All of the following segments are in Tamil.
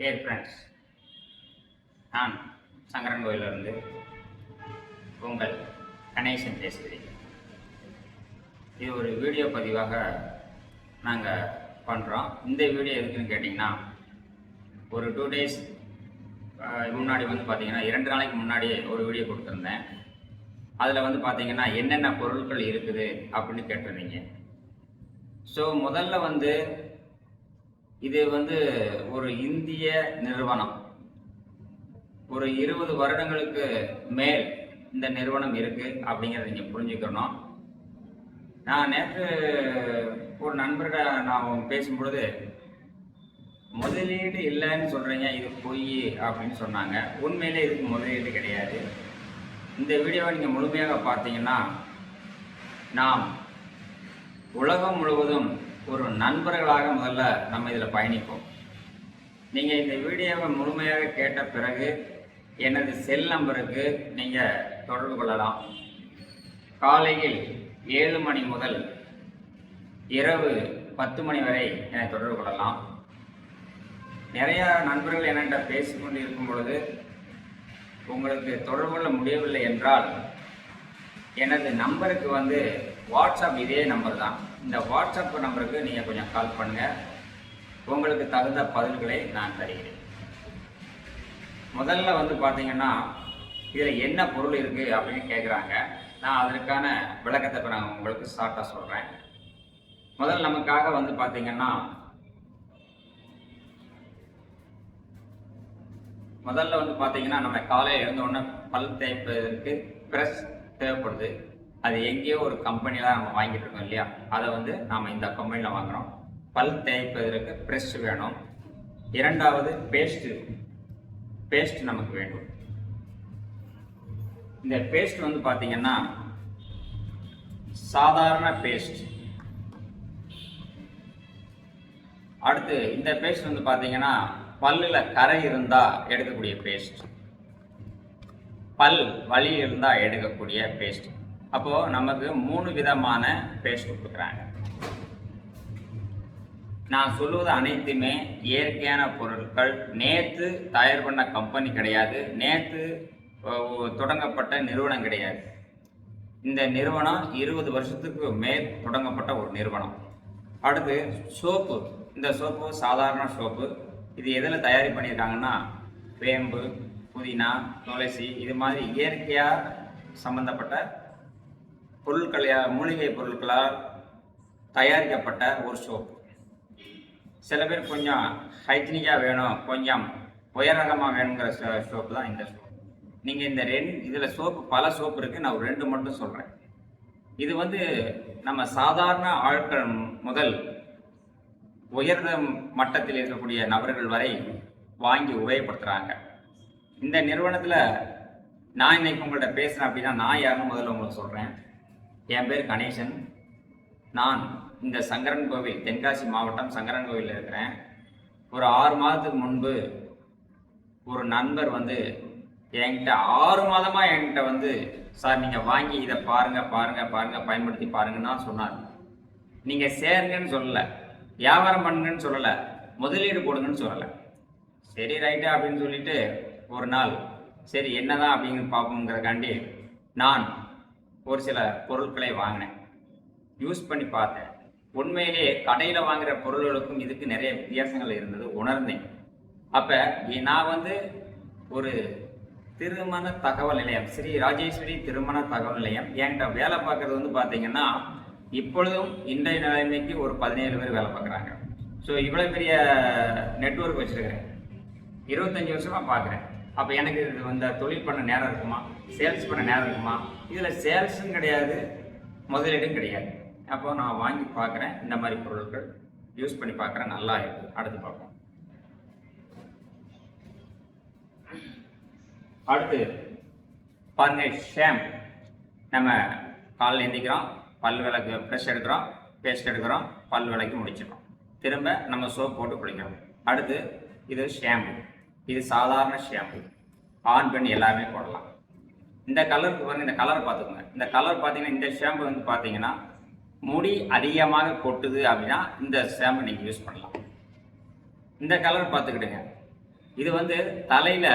டியர் ஃப்ரெண்ட்ஸ் நான் சங்கரன் கோயிலிருந்து உங்கள் கணேசன் பேசுகிறேன். இது ஒரு வீடியோ பதிவாக நாங்கள் பண்ணுறோம் இந்த வீடியோ எதுக்குன்னு கேட்டிங்கன்னா ஒரு டூ டேஸ் முன்னாடி வந்து பார்த்திங்கன்னா இரண்டு நாளைக்கு முன்னாடியே ஒரு வீடியோ கொடுத்துருந்தேன். அதில் வந்து பார்த்திங்கன்னா என்னென்ன பொருட்கள் இருக்குது அப்படின்னு கேட்டிருந்தீங்க. ஸோ முதல்ல வந்து இது வந்து ஒரு இந்திய நிறுவனம். ஒரு இருபது வருடங்களுக்கு மேல் இந்த நிறுவனம் இருக்கு அப்படிங்கிறத நீங்கள் புரிஞ்சுக்கணும். நான் நேற்று ஒரு நண்பர்கிட்ட நான் பேசும்பொழுது முதலீடு இல்லைன்னு சொல்கிறீங்க இது பொய் அப்படின்னு சொன்னாங்க. உண்மையிலே இதுக்கு முதலீடு கிடையாது. இந்த வீடியோவை நீங்கள் முழுமையாக பார்த்தீங்கன்னா நாம் உலகம் முழுவதும் ஒரு நண்பர்களாக முதல்ல நம்ம இதில் பயணிப்போம். நீங்கள் இந்த வீடியோவை முழுமையாக கேட்ட பிறகு எனது செல் நம்பருக்கு நீங்கள் தொடர்பு கொள்ளலாம். காலையில் ஏழு மணி முதல் இரவு பத்து மணி வரை என்னை தொடர்பு கொள்ளலாம். நிறையா நண்பர்கள் என்கிட்ட பேசிக்கொண்டு இருக்கும் பொழுது உங்களுக்கு தொடர்பு கொள்ள முடியவில்லை என்றால் எனது நம்பருக்கு வந்து வாட்ஸ்அப் இதே நம்பர் தான். இந்த வாட்ஸ்அப் நம்பருக்கு நீங்கள் கொஞ்சம் கால் பண்ணுங்கள் உங்களுக்கு தகுந்த பதில்களை நான் தருகிறேன். முதல்ல வந்து பார்த்தீங்கன்னா இதில் என்ன பொருள் இருக்குது அப்படின்னு கேட்குறாங்க நான் அதற்கான விளக்கத்தை இப்போ நான் உங்களுக்கு ஷார்ட்டாக சொல்கிறேன் முதல்ல நமக்காக வந்து பார்த்தீங்கன்னா முதல்ல வந்து பார்த்தீங்கன்னா நம்ம காலையில் எழுந்த உடனே பல் தேய்ப்பதற்கு ப்ரெஷ் தேவைப்படுது. அது எங்கேயோ ஒரு கம்பெனியில் நம்ம வாங்கிட்டு இருக்கோம் இல்லையா? அதை வந்து நாம் இந்த கம்பெனியில் வாங்குறோம். பல் தேய்ப்பதற்கு ப்ரெஷ் வேணும். இரண்டாவது பேஸ்ட்டு பேஸ்ட் நமக்கு வேண்டும். இந்த பேஸ்ட் வந்து பார்த்தீங்கன்னா சாதாரண பேஸ்ட் அடுத்து இந்த பேஸ்ட் வந்து பார்த்தீங்கன்னா பல்லில் கரை இருந்தால் எடுக்கக்கூடிய பேஸ்ட் பல் வலி இருந்தால் எடுக்கக்கூடிய பேஸ்ட் அப்போது நமக்கு மூணு விதமான பேஸ்ட் கொடுக்குறாங்க. நான் சொல்லுவது அனைத்துமே இயற்கையான பொருட்கள். நேற்று தயார் பண்ண கம்பெனி கிடையாது. நேற்று தொடங்கப்பட்ட நிறுவனம் கிடையாது. இந்த நிறுவனம் இருபது வருஷத்துக்கு மேல் தொடங்கப்பட்ட ஒரு நிறுவனம். அடுத்து சோப்பு. இந்த சோப்பு சாதாரண சோப்பு. இது எதில் தயாரி பண்ணியிருக்காங்கன்னா வேம்பு புதினா துளசி இது மாதிரி இயற்கையாக சம்மந்தப்பட்ட பொருட்களை மூலிகை பொருட்களால் தயாரிக்கப்பட்ட ஒரு சோப்பு சில பேர் கொஞ்சம் ஹைஜீனிக்காக வேணும். கொஞ்சம் உயரகமாக வேணுங்கிற சோப்பு தான் இந்த சோப்பு நீங்கள் இந்த ரெண்டு இதில் சோப்பு பல சோப்பு இருக்குது நான் ஒரு ரெண்டு மட்டும் சொல்கிறேன் இது வந்து நம்ம சாதாரண ஆட்கள் முதல் உயர்ந்த மட்டத்தில் இருக்கக்கூடிய நபர்கள் வரை வாங்கி உபயோகப்படுத்துகிறாங்க இந்த நிறுவனத்தில் நான் இன்னைக்கு உங்கள்கிட்ட பேசுகிறேன் அப்படின்னா நான் யாருன்னு முதல்ல உங்களுக்கு சொல்கிறேன் என் பேர் கணேசன். நான் இந்த சங்கரன் கோவில் தென்காசி மாவட்டம் சங்கரன் கோவிலில் இருக்கிறேன். ஒரு ஆறு மாதத்துக்கு முன்பு ஒரு நண்பர் வந்து என்கிட்ட ஆறு மாதமாக என்கிட்ட வந்து சார் நீங்கள் வாங்கி இதை பாருங்கள் பாருங்கள் பாருங்கள் பயன்படுத்தி பாருங்கன்னு தான் சொன்னார். நீங்கள் சேருங்கன்னு சொல்லலை வியாபாரம் பண்ணுங்கன்னு சொல்லலை முதலீடு போடுங்கன்னு சொல்லலை. சரி ரைட்டு அப்படின்னு சொல்லிட்டு ஒரு நாள் சரி என்னதான் அப்படிங்கிற பார்ப்போங்கிறக்காண்டி நான் ஒரு சில பொருட்களை வாங்கினேன். யூஸ் பண்ணி பார்த்தேன். உண்மையிலேயே கடையில் வாங்குகிற பொருள்களுக்கும் இதுக்கு நிறைய வித்தியாசங்கள் இருந்தது உணர்ந்தேன். அப்போ நான் வந்து ஒரு திருமண தகவல் நிலையம் ஸ்ரீ ராஜேஸ்வரி திருமண தகவல் நிலையம் என்கிட்ட வேலை பார்க்குறது வந்து பார்த்தீங்கன்னா இப்பொழுதும் இன்றைய நிலைமைக்கு ஒரு பதினேழு பேர் வேலை பார்க்குறாங்க. ஸோ இவ்வளோ பெரிய நெட்ஒர்க் வச்சுருக்கிறேன். இருபத்தஞ்சி வருஷமாக பார்க்குறேன். அப்போ எனக்கு இது இந்த தொழில் பண்ண நேரம் இருக்குமா? சேல்ஸ் பண்ண நேரம் இருக்குமா? இதில் சேல்ஸும் கிடையாது முதலீடும் கிடையாது. அப்போ நான் வாங்கி பார்க்குறேன் இந்த மாதிரி பொருட்கள் யூஸ் பண்ணி பார்க்குறேன் நல்லா இருக்குது அடுத்து பார்ப்போம். அடுத்து பாருங்க ஷேம் நம்ம காலில் எந்திக்கிறோம் பல் விளக்கு ப்ரெஷ் எடுக்கிறோம் பேஸ்ட் எடுக்கிறோம் பல் விளக்கி முடிச்சிடறோம். திரும்ப நம்ம சோப் போட்டு குளிக்கிறோம். அடுத்து இது ஷாம்பு இது சாதாரண ஷாம்பு ஆண் பெண் எல்லாமே போடலாம். இந்த கலருக்கு பாருங்க இந்த கலர் பார்த்துக்கோங்க. இந்த கலர் பார்த்தீங்கன்னா இந்த ஷாம்பு வந்து பார்த்தீங்கன்னா முடி அதிகமாக கொட்டுது அப்படின்னா இந்த ஷாம்பு நீங்கள் யூஸ் பண்ணலாம். இந்த கலர் பார்த்துக்கிடுங்க. இது வந்து தலையில்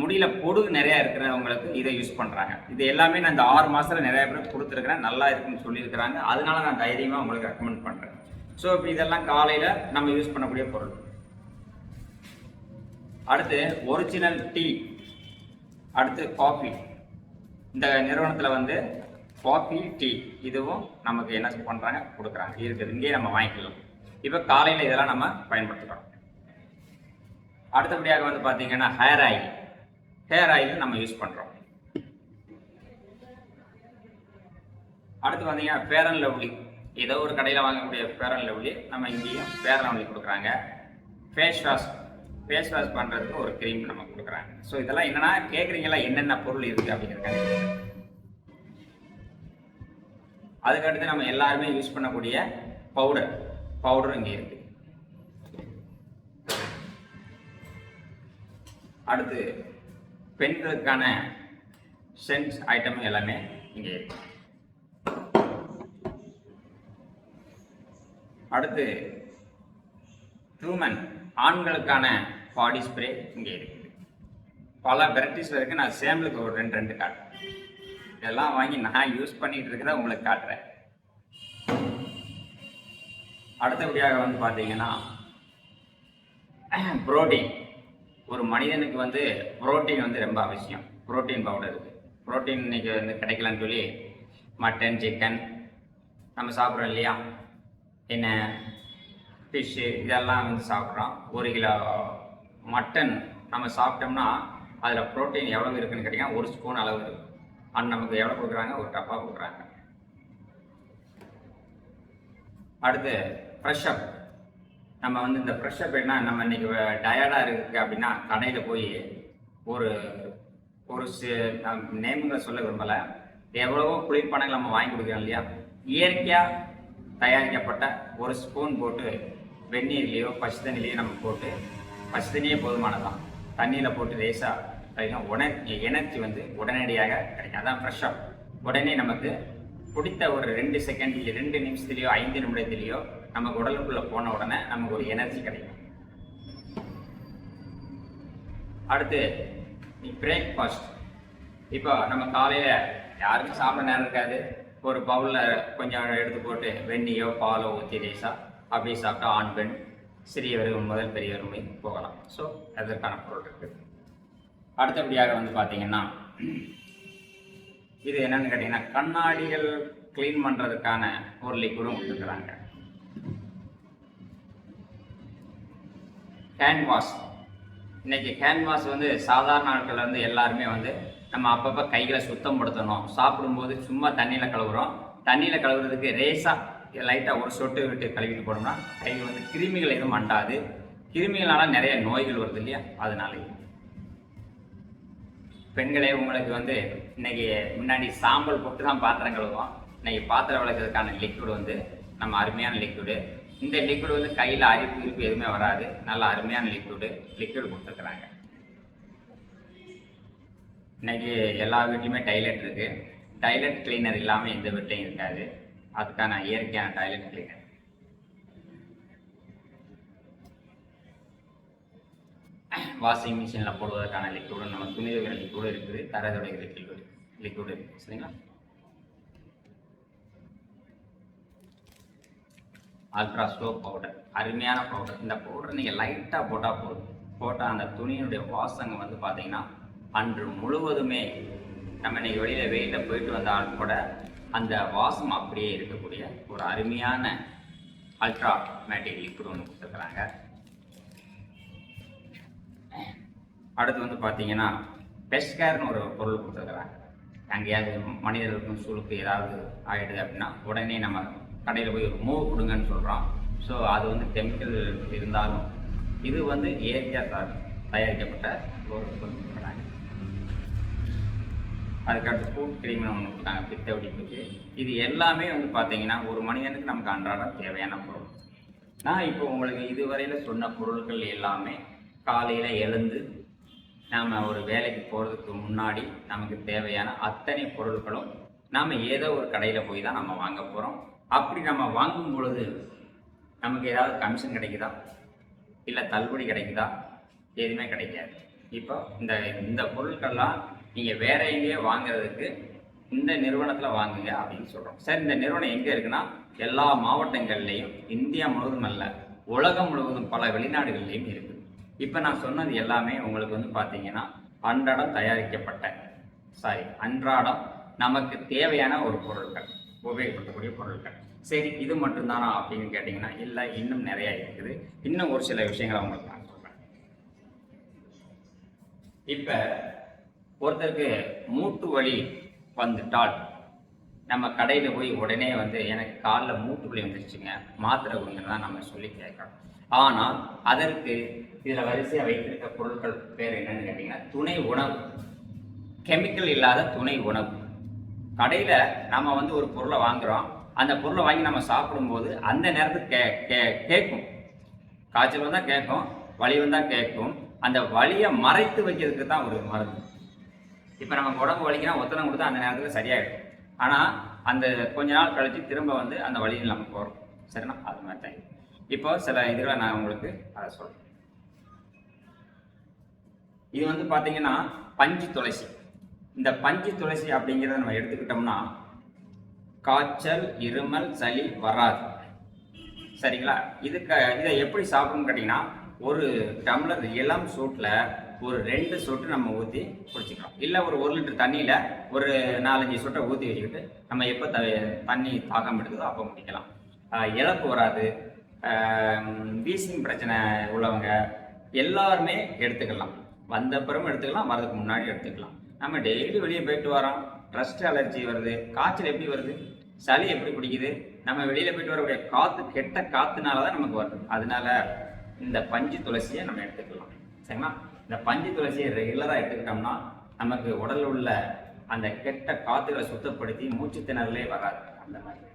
முடியில் பொடுகு நிறையா இருக்கிறவங்களுக்கு இதை யூஸ் பண்ணுறாங்க இது எல்லாமே நான் இந்த ஆறு மாதத்தில் நிறைய பேர் கொடுத்துருக்குறேன். நல்லா இருக்குன்னு சொல்லியிருக்கிறாங்க. அதனால நான் தைரியமாக உங்களுக்கு ரெக்கமெண்ட் பண்ணுறேன் ஸோ இப்போ இதெல்லாம் காலையில் நம்ம யூஸ் பண்ணக்கூடிய பொருள். அடுத்து ஒரிஜினல் டீ அடுத்து காஃபி இந்த நிறுவனத்தில் வந்து காஃபி டீ இதுவும் நமக்கு என்ன பண்ணுறாங்க கொடுக்குறாங்க. இருக்குது இங்கேயே நம்ம வாங்கிக்கலாம். இப்போ காலையில் இதெல்லாம் நம்ம பயன்படுத்துகிறோம் அடுத்தபடியாக வந்து பார்த்தீங்கன்னா ஹேர் ஆயில் ஹேர் ஆயில் நம்ம யூஸ் பண்ணுறோம் அடுத்து பார்த்தீங்கன்னா ஃபேர் அண்ட் லவ்லி. ஏதோ ஒரு கடையில் வாங்கக்கூடிய ஃபேர் அண்ட் லவ்லி. நம்ம இங்கேயும் ஃபேர் அண்ட் லவ்லி கொடுக்குறாங்க. ஃபேஸ் வாஷ் ஃபேஸ் வாஷ் பண்ணுறதுக்கு ஒரு க்ரீம் நம்ம கொடுக்குறாங்க. ஸோ இதெல்லாம் என்னன்னா கேட்குறீங்களா என்னென்ன பொருள் இருக்குது அப்படிங்கிறது. அதுக்கடுத்து நம்ம எல்லாருமே யூஸ் பண்ணக்கூடிய பவுடர் பவுடர் இங்கே இருக்கு. அடுத்து பெண்களுக்கான சென்ஸ் ஐட்டம் எல்லாமே இங்கே இருக்கு. அடுத்து ஹியூமன் ஆண்களுக்கான பாடி ஸ்ப்ரே இங்கே இருக்குது. பல வெரைட்டிஸ் இருக்கு. நான் சேம்பிளுக்கு ஒரு ரெண்டு ரெண்டு காட்டுறேன். இதெல்லாம் வாங்கி நான் யூஸ் பண்ணிட்டு இருக்கிறத உங்களுக்கு காட்டுறேன். அடுத்தபடியாக வந்து பார்த்தீங்கன்னா புரோட்டீன் ஒரு மனிதனுக்கு வந்து புரோட்டீன் வந்து ரொம்ப அவசியம். புரோட்டீன் பவுடர் புரோட்டீன் இன்றைக்கி வந்து கிடைக்கலன்னு சொல்லி மட்டன் சிக்கன் நம்ம சாப்பிட்றோம் இல்லையா? என்ன? ஃபிஷ்ஷு இதெல்லாம் வந்து சாப்பிட்றோம். ஒரு கிலோ மட்டன் நம்ம சாப்பிட்டோம்னா அதில் புரோட்டீன் எவ்வளவு இருக்குன்னு கேட்டிங்கன்னா ஒரு ஸ்பூன் அளவு இருக்குது அண்ட் நமக்கு எவ்வளோ கொடுக்குறாங்க? ஒரு டப்பா கொடுக்குறாங்க. அடுத்து ஃப்ரெஷ்அப் நம்ம வந்து இந்த ஃப்ரெஷ்அப் என்ன நம்ம இன்றைக்கி டயர்டாக இருக்குது அப்படின்னா கடையில் போய் ஒரு ஒரு நேமுங்களை சொல்ல விரும்பலை. எவ்வளவோ குளிர்பானங்கள் நம்ம வாங்கி கொடுக்குறோம் இல்லையா? இயற்கையாக தயாரிக்கப்பட்ட ஒரு ஸ்பூன் போட்டு வெந்நீர்லேயோ பச்சை தண்ணிலையோ நம்ம போட்டு பச்சை தண்ணியே போதுமானதான் தண்ணியில் போட்டு லேசாக உண எனர்ஜி வந்து உடனடியாக கிடைக்கும். அதான் ஃப்ரெஷ்ஷாக உடனே நமக்கு பிடித்த ஒரு ரெண்டு செகண்ட் ரெண்டு நிமிஷத்துலேயோ ஐந்து நிமிடத்துலேயோ நமக்கு உடலுக்குள்ளே போன உடனே நமக்கு ஒரு எனர்ஜி கிடைக்கும். அடுத்து பிரேக்ஃபாஸ்ட் இப்போ நம்ம காலையில் யாருக்கும் சாப்பிட நேரம் இருக்காது. ஒரு பவுலில் கொஞ்சம் எடுத்து போட்டு வெந்நியோ பாலோ ஊற்றி லேசாக அப்படி சாப்பிட்டா ஆண் பெண் சிறியவர்கள் முதல் பெரியவருமே போகலாம். ஸோ அதற்கான பொருள் இருக்குது அடுத்தபடியாக வந்து பார்த்தீங்கன்னா இது என்னென்னு கேட்டிங்கன்னா கண்ணாடிகள் க்ளீன் பண்ணுறதுக்கான ஒரு லிக்விடும் கொடுத்துருக்குறாங்க ஹேண்ட் வாஷ் இன்னைக்கு ஹேண்ட் வாஷ் வந்து சாதாரண ஆட்கள் வந்து எல்லாருமே வந்து நம்ம அப்பப்போ கைகளை சுத்தம் படுத்தணும். சாப்பிடும்போது சும்மா தண்ணியில் கழுவுறோம். தண்ணியில் கழுவுறதுக்கு ரேஸாக லைட்டாக ஒரு சொட்டு விட்டு கழுவிட்டு போனோம்னா கை வந்து கிருமிகள் எதுவும் அண்டாது. கிருமிகளால் நிறைய நோய்கள் வருது இல்லையா? அதனால பெண்களே உங்களுக்கு வந்து இன்னைக்கு முன்னாடி சாம்பல் போட்டு தான் பாத்திரம் கழுவுவோம். இன்னைக்கு பாத்திரம் விளக்குறதுக்கான லிக்விட் வந்து நம்ம அருமையான லிக்விடு இந்த லிக்விட் வந்து கையில் அரிப்பு இருப்பு எதுவுமே வராது. நல்ல அருமையான லிக்விடு லிக்விட் கொடுத்துருக்குறாங்க. இன்னைக்கு எல்லா வீட்லையுமே டைலெட் இருக்குது டைலெட் கிளீனர் இல்லாமல் எந்த வீட்லையும் இருக்காது. அதுக்கான இயற்கையான டாய்லெட் கிளீனர் வாஷிங் மிஷினில் போடுவதற்கான லிக்விடும் நம்ம துணி துவைக்கிற லிக்விடும் இருக்குது. தரை துடைக்கிற லிக்விட் லிக்விட் இருக்குது சரிங்களா? அல்ட்ரா ஸ்லோ பவுடர் அருமையான பவுடர் இந்த பவுடர் நீங்கள் லைட்டாக போட்டால் போதும். போட்டால் அந்த துணியினுடைய வாசங்க வந்து பார்த்தீங்கன்னா அன்று முழுவதுமே நம்ம இன்னைக்கு வெளியில் வெயிலில் போயிட்டு வந்தால் கூட அந்த வாசம் அப்படியே இருக்கக்கூடிய ஒரு அருமையான அல்ட்ரா மேட்டிக் லிக்விட் ஒன்று கொடுத்துருக்குறாங்க. அடுத்து வந்து பார்த்தீங்கன்னா பெஸ்கேர்னு ஒரு பொருள் கொடுத்துருக்குறாங்க. எங்கேயாவது மனிதர்களுக்கும் சூழுக்கு ஏதாவது ஆகிடுது அப்படின்னா உடனே நம்ம கடையில் போய் ஒரு மூவ் கொடுங்கன்னு சொல்கிறோம் ஸோ அது வந்து கெமிக்கல் இருந்தாலும் இது வந்து இயற்கையாக தயாரிக்கப்பட்ட ஒரு பொருள் கொடுக்குறாங்க. அதுக்கடுத்து ஃபுட் க்ரீம்னு ஒன்று கொடுத்தாங்க பித்த வெடிப்புக்கு. இது எல்லாமே வந்து பார்த்தீங்கன்னா ஒரு மனிதனுக்கு நமக்கு அன்றாடம் தேவையான பொருள். நான் இப்போ உங்களுக்கு இதுவரையில் சொன்ன பொருட்கள் எல்லாமே காலையில் எழுந்து நாம் ஒரு வேலைக்கு போகிறதுக்கு முன்னாடி நமக்கு தேவையான அத்தனை பொருட்களும் நாம் ஏதோ ஒரு கடையில் போய் தான் நம்ம வாங்க போகிறோம் அப்படி நம்ம வாங்கும் பொழுது நமக்கு ஏதாவது கமிஷன் கிடைக்குதா? இல்லை தள்ளுபடி கிடைக்குதா? எதுவுமே கிடைக்காது. இப்போ இந்த இந்த பொருட்கள்லாம் நீங்கள் வேற எங்கேயோ வாங்குறதுக்கு இந்த நிறுவனத்தில் வாங்குங்க அப்படின்னு சொல்கிறோம் சரி இந்த நிறுவனம் எங்கே இருக்குன்னா எல்லா மாவட்டங்கள்லேயும் இந்தியா முழுவதும் அல்ல உலகம் முழுவதும் பல வெளிநாடுகள்லேயும் இருக்குது இப்போ நான் சொன்னது எல்லாமே உங்களுக்கு வந்து பார்த்தீங்கன்னா அன்றாடம் தயாரிக்கப்பட்ட சாரி அன்றாடம் நமக்கு தேவையான ஒரு பொருட்கள் உபயோகப்படுத்தக்கூடிய பொருட்கள். சரி இது மட்டும்தானா அப்படின்னு கேட்டிங்கன்னா இல்லை இன்னும் நிறையா இருக்குது. இன்னும் ஒரு சில விஷயங்களை உங்களுக்கு நான் சொல்கிறேன் இப்போ ஒருத்தருக்கு மூட்டு வலி வந்துட்டால் நம்ம கடையில் போய் உடனே வந்து எனக்கு காலில் மூட்டு வலி வந்துருச்சுங்க. மாத்திரை கொடுங்க தான் நம்ம சொல்லி கேட்குறோம். ஆனால் அதற்கு இதில் வரிசையாக வைத்திருக்க பொருட்கள் பேர் என்னன்னு கேட்டிங்கன்னா துணை உணவு. கெமிக்கல் இல்லாத துணை உணவு. கடையில் நம்ம வந்து ஒரு பொருளை வாங்குறோம். அந்த பொருளை வாங்கி நம்ம சாப்பிடும்போது அந்த நேரத்துக்கு கே கே கேட்கும். காய்ச்சல் வந்தால் கேட்கும் வலி வந்தால் கேட்கும். அந்த வலியை மறைத்து வைக்கிறதுக்கு தான் ஒரு மருந்து. இப்போ நமக்கு உடம்பு வலிக்குன்னா ஒத்தனம் கொடுத்தா அந்த நேரத்தில் சரியாயிடும். ஆனால் அந்த கொஞ்ச நாள் கழித்து திரும்ப வந்து அந்த வழியில் நம்ம போகிறோம் சரிண்ணா? அது மாதிரி தான் இப்போ சில இதுகளை நான் உங்களுக்கு அதை சொல்கிறேன் இது வந்து பார்த்தீங்கன்னா பஞ்சு துளசி. இந்த பஞ்சு துளசி அப்படிங்கிறத நம்ம எடுத்துக்கிட்டோம்னா காய்ச்சல் இருமல் சளி வராது. சரிங்களா? இதுக்கு இதை எப்படி சாப்பிடணும்னு கேட்டிங்கன்னா ஒரு டம்ளர் இளம் சூட்டில் ஒரு ரெண்டு சொட்டு நம்ம ஊற்றி குடிச்சிக்கலாம் இல்லை ஒரு ஒரு லிட்டர் தண்ணியில் ஒரு நாலஞ்சு சொட்டை ஊற்றி வச்சுக்கிட்டு நம்ம எப்போ த தண்ணி தாகம் எடுக்குதோ அப்போ குடிக்கலாம் இழப்பு வராது. வீசிங் பிரச்சனை உள்ளவங்க எல்லாருமே எடுத்துக்கலாம். வந்த பிறகு எடுத்துக்கலாம் வரதுக்கு முன்னாடி எடுத்துக்கலாம். நம்ம டெய்லி வெளியே போயிட்டு வரோம் ட்ரஸ்ட் அலர்ஜி வருது. காய்ச்சல் எப்படி வருது? சளி எப்படி பிடிக்குது? நம்ம வெளியில் போயிட்டு வரக்கூடிய காற்று கெட்ட காற்றுனால தான் நமக்கு வருது. அதனால இந்த பஞ்சு துளசியை நம்ம எடுத்துக்கலாம். சரிங்களா இந்த பஞ்சு துளசியை ரெகுலராக எடுத்துக்கிட்டோம்னா நமக்கு உடலில் உள்ள அந்த கெட்ட காற்றுகளை சுத்தப்படுத்தி மூச்சு திணறலே வராது. அந்த மாதிரி.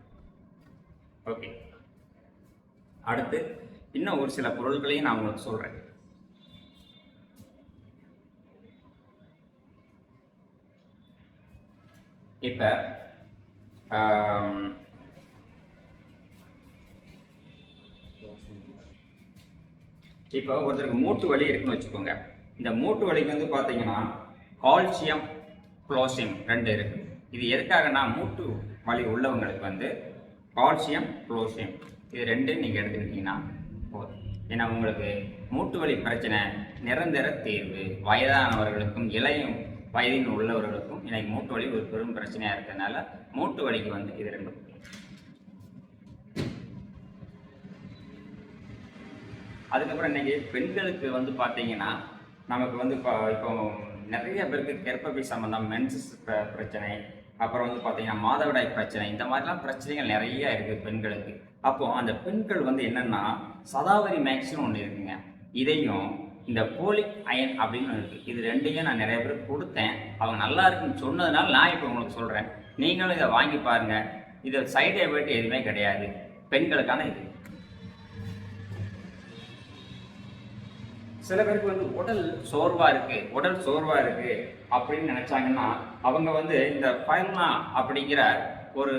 ஓகே அடுத்து இன்னும் ஒரு சில பொருட்களையும் நான் உங்களுக்கு சொல்கிறேன் இப்போ இப்போ ஒருத்தருக்கு மூட்டு வலி இருக்குன்னு வச்சுக்கோங்க. இந்த மூட்டு வலிக்கு வந்து பார்த்தீங்கன்னா கால்சியம் குளோசியம் ரெண்டு இருக்கு. இது எதுக்காகனா மூட்டு வலி உள்ளவங்களுக்கு வந்து கால்சியம் குளோசியம் இது ரெண்டும் நீங்கள் எடுத்துக்கிட்டீங்கன்னா போதும். ஏன்னா உங்களுக்கு மூட்டு வலி பிரச்சனை நிரந்தர தீர்வு வயதானவர்களுக்கும் இளையும் வயதில் உள்ளவர்களுக்கும் இன்னைக்கு மூட்டு வலி ஒரு பெரும் பிரச்சனையாக இருக்கிறதுனால மூட்டு வலிக்கு வந்து இது ரெண்டும் அதுக்கப்புறம் இன்னைக்கு பெண்களுக்கு வந்து பார்த்தீங்கன்னா நமக்கு வந்து இப்போ இப்போ நிறைய பேருக்கு கர்ப்பப்பை சம்மந்தம் மென்சஸ் பிரச்சனை அப்புறம் வந்து பார்த்தீங்கன்னா மாதவிடாய் பிரச்சனை இந்த மாதிரிலாம் பிரச்சனைகள் நிறைய இருக்குது பெண்களுக்கு. அப்போது அந்த பெண்கள் வந்து என்னென்னா சதாவரி மேக்ஸ்னு ஒன்று இருக்குங்க. இதையும் இந்த போலிக் அயன் அப்படின்னு ஒன்று இருக்குது இது ரெண்டையும் நான் நிறைய பேருக்கு கொடுத்தேன். அவங்க நல்லா இருக்குன்னு சொன்னதுனால நான் இப்போ உங்களுக்கு சொல்கிறேன் நீங்களும் இதை வாங்கி பாருங்கள் இது சைடு எஃபெக்ட் எதுவுமே கிடையாது. பெண்களுக்கான இது. சில பேருக்கு வந்து உடல் சோர்வா இருக்கு உடல் சோர்வா இருக்கு அப்படின்னு நினைச்சாங்கன்னா அவங்க வந்து இந்த பயமா அப்படிங்கிற ஒரு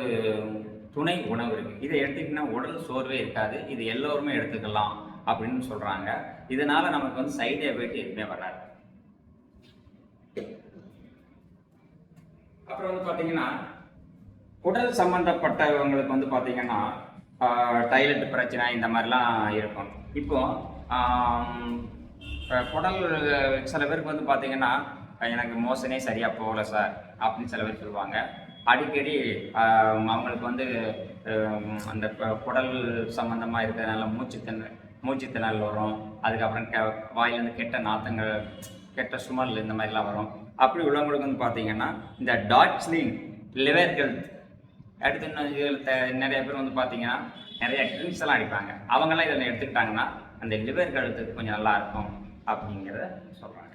துணை உணவு இருக்கு. இதை எடுத்துக்கிட்டிங்கன்னா உடல் சோர்வே இருக்காது இது எல்லோருமே எடுத்துக்கலாம் அப்படின்னு சொல்றாங்க. இதனால நமக்கு வந்து சைடு எஃபெக்ட் எதுவுமே வராது. அப்புறம் வந்து பார்த்தீங்கன்னா உடல் சம்பந்தப்பட்டவங்களுக்கு வந்து பார்த்தீங்கன்னா டைலட் பிரச்சனை இந்த மாதிரிலாம் இருக்கும். இப்போ இப்போ குடல் சில பேருக்கு வந்து பார்த்தீங்கன்னா எனக்கு மோசனே சரியாக போகலை சார் அப்படின்னு சில பேர் சொல்லுவாங்க. அடிக்கடி அவங்களுக்கு வந்து அந்த குடல் சம்மந்தமாக இருக்கிறதுனால மூச்சு மூச்சுத்திணல் மூச்சு வரும். அதுக்கப்புறம் கெ வாயிலேருந்து கெட்ட நாத்தங்கள் கெட்ட சுமல் இந்த மாதிரிலாம் வரும். அப்படி உள்ளவங்களுக்கு வந்து பார்த்தீங்கன்னா இந்த டாட்ஸ்லிங் லிவர் ஹெல்த் அடுத்து இன்னும் இதில் நிறைய பேர் வந்து பார்த்தீங்கன்னா நிறைய ட்ரிங்க்ஸ் எல்லாம் அடிப்பாங்க. அவங்கெல்லாம் இதில் எடுத்துக்கிட்டாங்கன்னா அந்த லிவர் கழுத்துக்கு கொஞ்சம் நல்லா இருக்கும். அப்படிங்கிறத சொல்கிறாங்க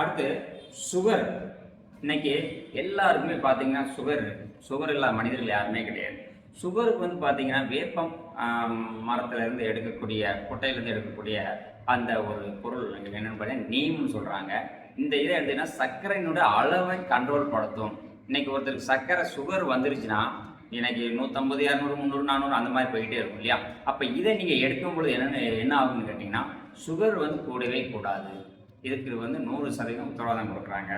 அடுத்து சுகர் இன்னைக்கு எல்லாருக்குமே பார்த்தீங்கன்னா சுகர் சுகர் இல்லாத மனிதர்கள் யாருமே கிடையாது. சுகருக்கு வந்து பார்த்தீங்கன்னா வேப்பம் மரத்துலேருந்து மரத்துல இருந்து எடுக்கக்கூடிய கொட்டையிலேருந்து எடுக்கக்கூடிய அந்த ஒரு பொருள் என்னென்னு பார்த்தீங்கன்னா நீம்னு சொல்கிறாங்க இந்த இதை எடுத்தீங்கன்னா சர்க்கரையினுடைய அளவை கண்ட்ரோல் படுத்தும். இன்றைக்கி ஒருத்தருக்கு சர்க்கரை சுகர் வந்துருச்சுன்னா இன்னைக்கு நூற்றம்பது இரநூறு முந்நூறு நானூறு அந்த மாதிரி போயிட்டே இருக்கும் இல்லையா? அப்போ இதை நீங்கள் எடுக்கும் பொழுது என்னென்ன என்ன ஆகும்னு கேட்டிங்கன்னா சுகர் வந்து கூடவே கூடாது. இதுக்கு வந்து நூறு சதவீதம் உத்தரவாதம் கொடுக்குறாங்க.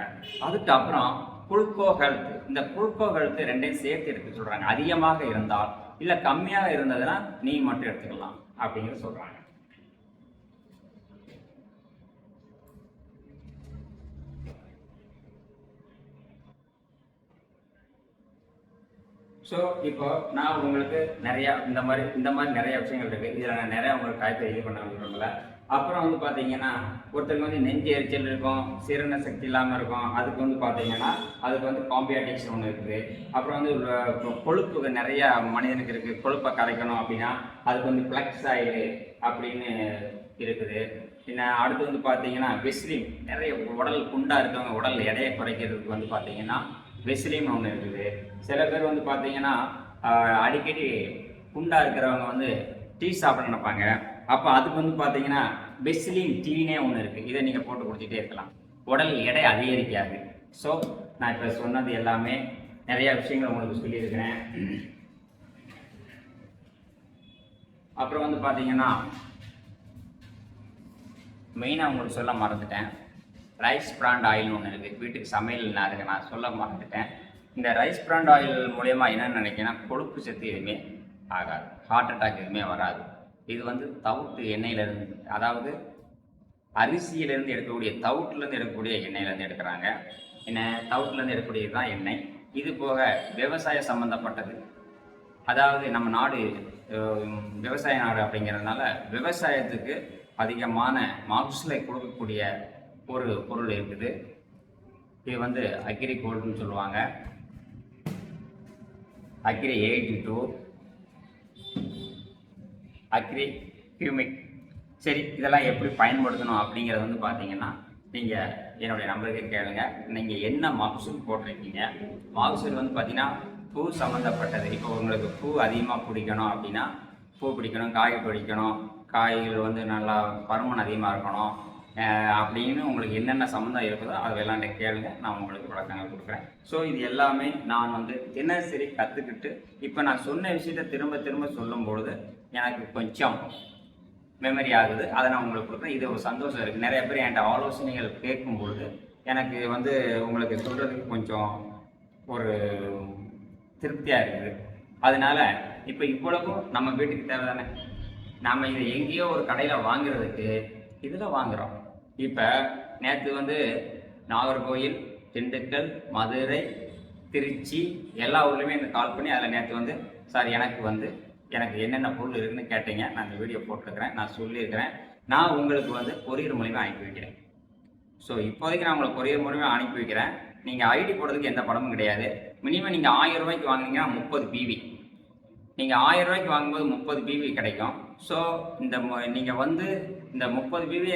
அதுக்கப்புறம் புல்கோ ஹெல்த் இந்த புல்கோ ஹெல்த் ரெண்டையும் சேர்த்து எடுக்க சொல்கிறாங்க அதிகமாக இருந்தால் இல்லை கம்மியாக இருந்ததுன்னா நீ மட்டும் எடுத்துக்கலாம் அப்படிங்கிறது சொல்கிறாங்க ஸோ இப்போ நான் உங்களுக்கு நிறையா இந்த மாதிரி இந்த மாதிரி நிறைய விஷயங்கள் இருக்குது இதில் நான் நிறையா உங்களுக்கு டைப்பை இது பண்ண விரும்பல. அப்புறம் வந்து பார்த்தீங்கன்னா ஒருத்தருக்கு வந்து நெஞ்சு எரிச்சல் இருக்கும் சீரண சக்தி இல்லாமல் இருக்கும். அதுக்கு வந்து பார்த்தீங்கன்னா அதுக்கு வந்து காம்பியாட்டிக்ஸ் ஒன்று இருக்குது. அப்புறம் வந்து கொழுப்பு நிறைய மனிதனுக்கு இருக்குது கொழுப்பை கரைக்கணும் அப்படின்னா அதுக்கு வந்து ஃப்ளக்ஸ் ஆயில் அப்படின்னு இருக்குது. பின்ன அடுத்து வந்து பார்த்தீங்கன்னா வெஸ்லிம் நிறைய உடல் குண்டாக இருக்கவங்க உடல் எடையை குறைக்கிறதுக்கு வந்து பார்த்தீங்கன்னா வெஸ்லிம்னு ஒன்று இருக்குது. சில பேர் வந்து பார்த்தீங்கன்னா அடிக்கடி குண்டாக இருக்கிறவங்க வந்து டீ சாப்பிட நினைப்பாங்க. அப்போ அதுக்கு வந்து பார்த்தீங்கன்னா பெஸ்லின் டீனே ஒன்று இருக்குது இதை நீங்கள் போட்டு குடிச்சிட்டே இருக்கலாம். உடல் எடை அதிகரிக்காது. ஸோ நான் இப்போ சொன்னது எல்லாமே நிறைய விஷயங்கள் உங்களுக்கு சொல்லியிருக்கிறேன். அப்புறம் வந்து பார்த்தீங்கன்னா மெயினாக உங்களுக்கு சொல்ல மறந்துட்டேன். ரைஸ் பிராண்ட் ஆயில்னு ஒன்று இருக்குது வீட்டுக்கு சமையல் நான் அதுக்கு நான் சொல்ல மறந்துட்டேன். இந்த ரைஸ் பிராண்ட் ஆயில் மூலயமா என்னென்னு நினைக்கிறேன்னா கொழுப்பு சத்து எதுவுமே ஆகாது. ஹார்ட் அட்டாக் எதுவுமே வராது. இது வந்து தவிட்டு எண்ணெயிலேருந்து அதாவது அரிசியிலேருந்து எடுக்கக்கூடிய தவிட்டுலேருந்து எடுக்கக்கூடிய எண்ணெயிலேருந்து எடுக்கிறாங்க. என்ன? தவிட்டுலேருந்து எடுக்கக்கூடியது தான் எண்ணெய். இது போக விவசாய சம்மந்தப்பட்டது அதாவது நம்ம நாடு விவசாய நாடு அப்படிங்கிறதுனால விவசாயத்துக்கு அதிகமான மகசூலை கொடுக்கக்கூடிய ஒரு பொருள் இருக்குது. இது வந்து அக்கிரி கோல்டுன்னு சொல்லுவாங்க. Agri eighty two agri humic. சரி இதெல்லாம் எப்படி பயன்படுத்தணும் அப்படிங்கிறது வந்து பார்த்தீங்கன்னா நீங்கள் என்னுடைய நம்பருக்கு கேளுங்க. நீங்கள் என்ன மகசூல் போட்டிருக்கீங்க? மகசூல் வந்து பார்த்தீங்கன்னா பூ சம்மந்தப்பட்டது இப்போ உங்களுக்கு பூ அதிகமாக பிடிக்கணும் அப்படின்னா பூ பிடிக்கணும் காய் பிடிக்கணும். காய்கள் வந்து நல்லா பருமன் அதிகமாக இருக்கணும். அப்படின்னு உங்களுக்கு என்னென்ன சம்மந்தம் இருக்குதோ அதெல்லாம் நீங்கள் கேளுங்க. நான் உங்களுக்கு விளக்கங்கள் கொடுக்குறேன். ஸோ இது எல்லாமே நான் வந்து தினசரி கற்றுக்கிட்டு இப்போ நான் சொன்ன விஷயத்தை திரும்ப திரும்ப சொல்லும் பொழுது எனக்கு கொஞ்சம் மெமரி ஆகுது. அதை நான் உங்களுக்கு கொடுக்குறேன். இது ஒரு சந்தோஷம் இருக்குது நிறைய பேர் என்கிட்ட ஆலோசனைகள் கேட்கும் பொழுது எனக்கு வந்து உங்களுக்கு சொல்கிறதுக்கு கொஞ்சம் ஒரு திருப்தியாக இருக்குது. அதனால இப்போ இவ்வளவும் நம்ம வீட்டுக்கு தேவை தானே நாம் இதை எங்கேயோ ஒரு கடையில் வாங்குறதுக்கு இதில் வாங்குகிறோம் இப்போ நேற்று வந்து நாகர்கோயில் திண்டுக்கல் மதுரை திருச்சி எல்லா ஊர்லேயுமே எனக்கு கால் பண்ணி அதில் நேற்று வந்து சார் எனக்கு வந்து எனக்கு என்னென்ன பொருள் இருக்குன்னு கேட்டீங்க. நான் இந்த வீடியோ போட்டிருக்கிறேன். நான் சொல்லியிருக்கிறேன். நான் உங்களுக்கு வந்து கொரியர் மூலிமா அனுப்பி வைக்கிறேன். ஸோ இப்போதைக்கு நான் உங்களுக்கு கொரியர் மூலிமா அனுப்பி வைக்கிறேன். நீங்கள் ஐடி போடுறதுக்கு எந்த படமும் கிடையாது. மினிமம் நீங்கள் ஆயிரம் ரூபாய்க்கு வாங்குனீங்கன்னா முப்பது பிவி நீங்கள் ஆயிரம் ரூபாய்க்கு வாங்கும்போது முப்பது பிவி கிடைக்கும். ஸோ இந்த நீங்கள் வந்து இந்த முப்பது பிவி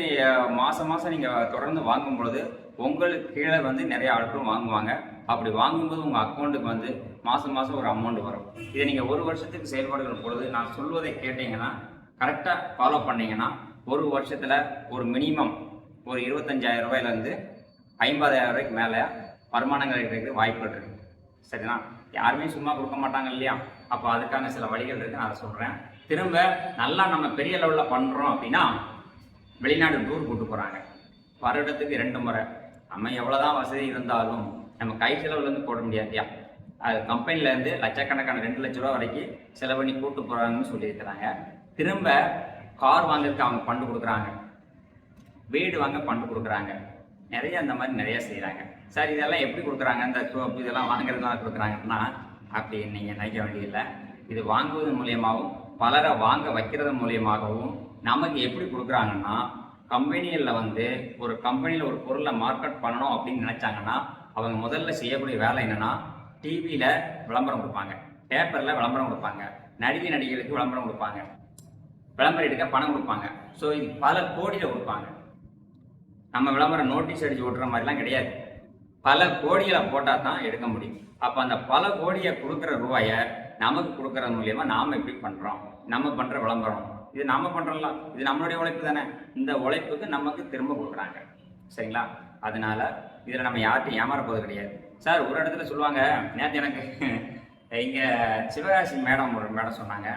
மாதம் மாதம் நீங்கள் தொடர்ந்து வாங்கும்பொழுது உங்களுக்கு கீழே வந்து நிறைய ஆட்களும் வாங்குவாங்க. அப்படி வாங்கும்போது உங்கள் அக்கௌண்ட்டுக்கு வந்து மாதம் மாதம் ஒரு அமௌண்ட் வரும். இதை நீங்கள் ஒரு வருஷத்துக்கு செயல்பாடுகள் பொழுது நான் சொல்வதை கேட்டீங்கன்னா கரெக்டாக ஃபாலோ பண்ணிங்கன்னா ஒரு வருஷத்தில் ஒரு மினிமம் ஒரு இருபத்தஞ்சாயிரம் ரூபாயிலேருந்து ஐம்பதாயிரம் ரூபாய்க்கு மேலே வருமானங்கள் இருக்கிறதுக்கு வாய்ப்புகள் இருக்குது சரிங்களா? யாருமே சும்மா கொடுக்க மாட்டாங்க இல்லையா? அப்போ அதுக்கான சில வழிகள் இருக்குது நான் அதை சொல்கிறேன் திரும்ப நல்லா நம்ம பெரிய லெவலில் பண்ணுறோம் அப்படின்னா வெளிநாடு டூர் கூட்டு போகிறாங்க வருடத்துக்கு ரெண்டு முறை. நம்ம எவ்வளோதான் வசதி இருந்தாலும் நம்ம கை செலவுலேருந்து போட முடியாது. அது கம்பெனிலேருந்து லட்சக்கணக்கான ரெண்டு லட்ச ரூபா வரைக்கும் செலவு பண்ணி கூட்டு போகிறாங்கன்னு சொல்லியிருக்கிறாங்க. திரும்ப கார் வாங்குறதுக்கு அவங்க ஃபண்டு கொடுக்குறாங்க. வீடு வாங்க ஃபண்டு கொடுக்குறாங்க. நிறைய அந்த மாதிரி நிறைய செய்கிறாங்க சார் இதெல்லாம் எப்படி கொடுக்குறாங்க? இந்த சோப்பு இதெல்லாம் வாங்குறதுலாம் கொடுக்குறாங்கன்னா அப்படி நீங்கள் நினைக்க வேண்டியதில்லை. இது வாங்குவதன் மூலியமாகவும் பலரை வாங்க வைக்கிறது மூலியமாகவும் நமக்கு எப்படி கொடுக்குறாங்கன்னா கம்பெனிகளில் வந்து ஒரு கம்பெனியில் ஒரு பொருளை மார்க்கெட் பண்ணணும் அப்படின்னு நினச்சாங்கன்னா அவங்க முதல்ல செய்யக்கூடிய வேலை என்னென்னா டிவியில் விளம்பரம் கொடுப்பாங்க. பேப்பரில் விளம்பரம் கொடுப்பாங்க. நடிகை நடிகைகளுக்கு விளம்பரம் கொடுப்பாங்க. விளம்பரம் எடுக்க பணம் கொடுப்பாங்க. ஸோ இது பல கோடியில் கொடுப்பாங்க. நம்ம விளம்பரம் நோட்டீஸ் அடிச்சு ஓட்டுற மாதிரிலாம் கிடையாது. பல கோடியில் போட்டால் தான் எடுக்க முடியும். அப்போ அந்த பல கோடியை கொடுக்குற ரூபாயை நமக்கு கொடுக்குற மூலியமா நாம் எப்படி பண்ணுறோம் நம்ம பண்ணுற விளம்பரம். இது நாம் பண்ணுறோம்ல இது நம்மளுடைய உழைப்பு தானே. இந்த உழைப்புக்கு நமக்கு திரும்ப கொடுக்குறாங்க. சரிங்களா? அதனால இதில் நம்ம யார்கிட்டையும் ஏமாற போகிறது கிடையாது. சார் ஒரு இடத்துல சொல்லுவாங்க நேற்று எனக்கு இங்கே சிவகாசி மேடம் ஒரு மேடம் சொன்னாங்க.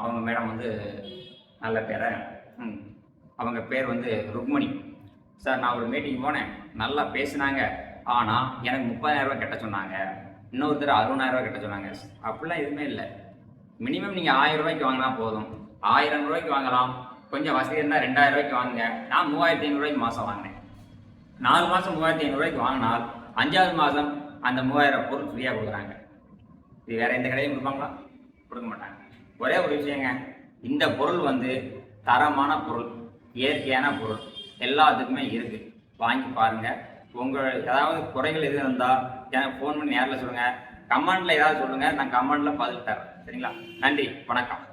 அவங்க மேடம் வந்து நல்ல பேரை. அவங்க பேர் வந்து ருக்மணி. சார் நான் ஒரு மீட்டிங் போனேன். நல்லா பேசினாங்க. ஆனால் எனக்கு முப்பதாயிரம் ரூபாய் கட்ட சொன்னாங்க. இன்னொருத்தர் அறுபதாயிரம் ரூபாய் கட்ட சொன்னாங்க. அப்படிலாம் எதுவுமே இல்லை. மினிமம் நீங்கள் ஆயிரம் ரூபாய்க்கு வாங்கினா போதும். ஆயிரம் ரூபாய்க்கு வாங்கலாம். கொஞ்சம் வசதி இருந்தால் ரெண்டாயிரம் ரூபாய்க்கு வாங்குங்க. நான் மூவாயிரத்தி ஐநூறுரூவாய்க்கு மாதம் வாங்கினேன். நாலு மாதம் மூவாயிரத்தி ஐநூறுரூவாய்க்கு வாங்கினால் அஞ்சாவது மாதம் அந்த மூவாயிரம் பொருள் ஃப்ரீயாக கொடுக்குறாங்க. இது வேறு எந்த கடையும் கொடுப்பாங்களா? கொடுக்க மாட்டாங்க. ஒரே ஒரு விஷயங்க. இந்த பொருள் வந்து தரமான பொருள் இயற்கையான பொருள். எல்லாத்துக்குமே இருக்கு. வாங்கி பாருங்க. உங்கள் ஏதாவது குறைகள் எது இருந்தால் எனக்கு ஃபோன் பண்ணி நேரில் சொல்லுங்க. கமெண்ட்ல ஏதாவது சொல்லுங்க. நான் கமெண்ட்ல பதில் தரேன். சரிங்களா? நன்றி. வணக்கம்.